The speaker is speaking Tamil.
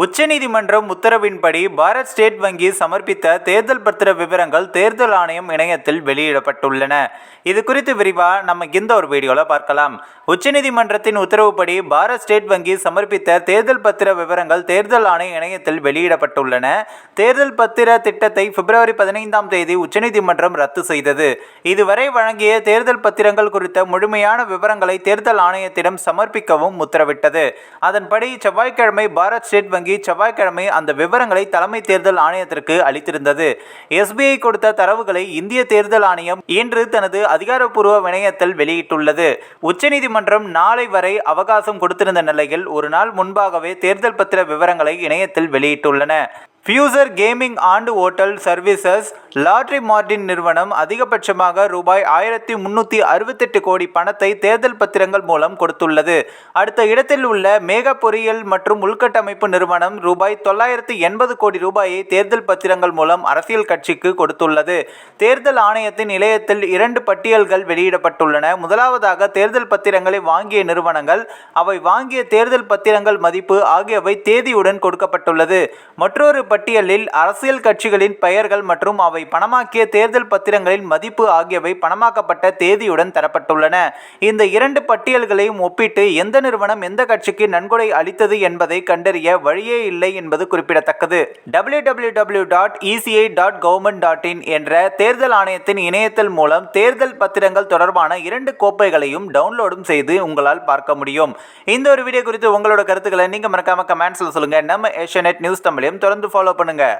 உச்சநீதிமன்றம் உத்தரவின்படி பாரத் ஸ்டேட் வங்கி சமர்ப்பித்த தேர்தல் பத்திர விவரங்கள் தேர்தல் ஆணையம் இணையத்தில் வெளியிடப்பட்டுள்ளன. இது குறித்து விரிவாக நம்ம இந்த ஒரு வீடியோவில் பார்க்கலாம். உச்சநீதிமன்றத்தின் உத்தரவுப்படி பாரத் ஸ்டேட் வங்கி சமர்ப்பித்த தேர்தல் பத்திர விவரங்கள் தேர்தல் ஆணைய இணையத்தில் வெளியிடப்பட்டுள்ளன. தேர்தல் பத்திர திட்டத்தை பிப்ரவரி பதினைந்தாம் தேதி உச்சநீதிமன்றம் ரத்து செய்தது. இதுவரை வழங்கிய தேர்தல் பத்திரங்கள் குறித்த முழுமையான விவரங்களை தேர்தல் ஆணையத்திடம் சமர்ப்பிக்கவும் உத்தரவிட்டது. அதன்படி செவ்வாய்க்கிழமை பாரத் ஸ்டேட் வங்கி செவ்வாய்க்கிழமை அந்த விவரங்களை தலைமை தேர்தல் ஆணையத்திற்கு அளித்திருந்தது. எஸ்பிஐ கொடுத்த தரவுகளை இந்திய தேர்தல் ஆணையம் இன்று தனது அதிகாரப்பூர்வ இணையத்தில் வெளியிட்டுள்ளது. உச்சநீதிமன்றம் நாளை வரை அவகாசம் கொடுத்திருந்த நிலையில் ஒரு நாள் முன்பாகவே தேர்தல் பத்திர விவரங்களை இணையத்தில் வெளியிட்டுள்ளன. Future Gaming and Hotel Services lottery Martin நிறுவனம் அதிகபட்சமாக ரூபாய் ஆயிரத்தி முன்னூற்றி அறுபத்தெட்டு கோடி பணத்தை தேர்தல் பத்திரங்கள் மூலம் கொடுத்துள்ளது. அடுத்த இடத்தில் உள்ள மேக பொறியியல் மற்றும் உள்கட்டமைப்பு நிறுவனம் ரூபாய் தொள்ளாயிரத்தி எண்பது கோடி ரூபாயை தேர்தல் பத்திரங்கள் மூலம் அரசியல் கட்சிக்கு கொடுத்துள்ளது. தேர்தல் ஆணையத்தின் நிலையத்தில் இரண்டு பட்டியல்கள் வெளியிடப்பட்டுள்ளன. முதலாவதாக தேர்தல் பத்திரங்களை வாங்கிய நிறுவனங்கள் அவை வாங்கிய தேர்தல் பத்திரங்கள் மதிப்பு ஆகியவை தேதியுடன் கொடுக்கப்பட்டுள்ளது. மற்றொரு பட்டியலில் அரசியல் கட்சிகளின் பெயர்கள் மற்றும் அவை பணமாக்கிய தேர்தல் பத்திரங்களின் மதிப்பு ஆகியவை பணமாக்கப்பட்ட தேதியுடன் தரப்பட்டுள்ளன. இந்த இரண்டு பட்டியல்களையும் ஒப்பிட்டு எந்த நிறுவனம் எந்த கட்சிக்கு நன்கொடை அளித்தது என்பதை கண்டறிய வழியே இல்லை என்பது குறிப்பிடத்தக்கது. W W W dot ECI dot government dot in என்ற தேர்தல் ஆணையத்தின் இணையதளம் மூலம் தேர்தல் பத்திரங்கள் தொடர்பான இரண்டு கோப்பைகளையும் டவுன்லோடும் செய்து உங்களால் பார்க்க முடியும். இந்த ஒரு வீடியோ குறித்து உங்களோட கருத்துக்களை நீங்க மறக்காம கமெண்ட்ஸ்ல சொல்லுங்க. நம்ம ஏஷியா நியூஸ் தமிழையும் தொடர்ந்து ஃபாலோ ஃபாலோ பண்ணுங்கள்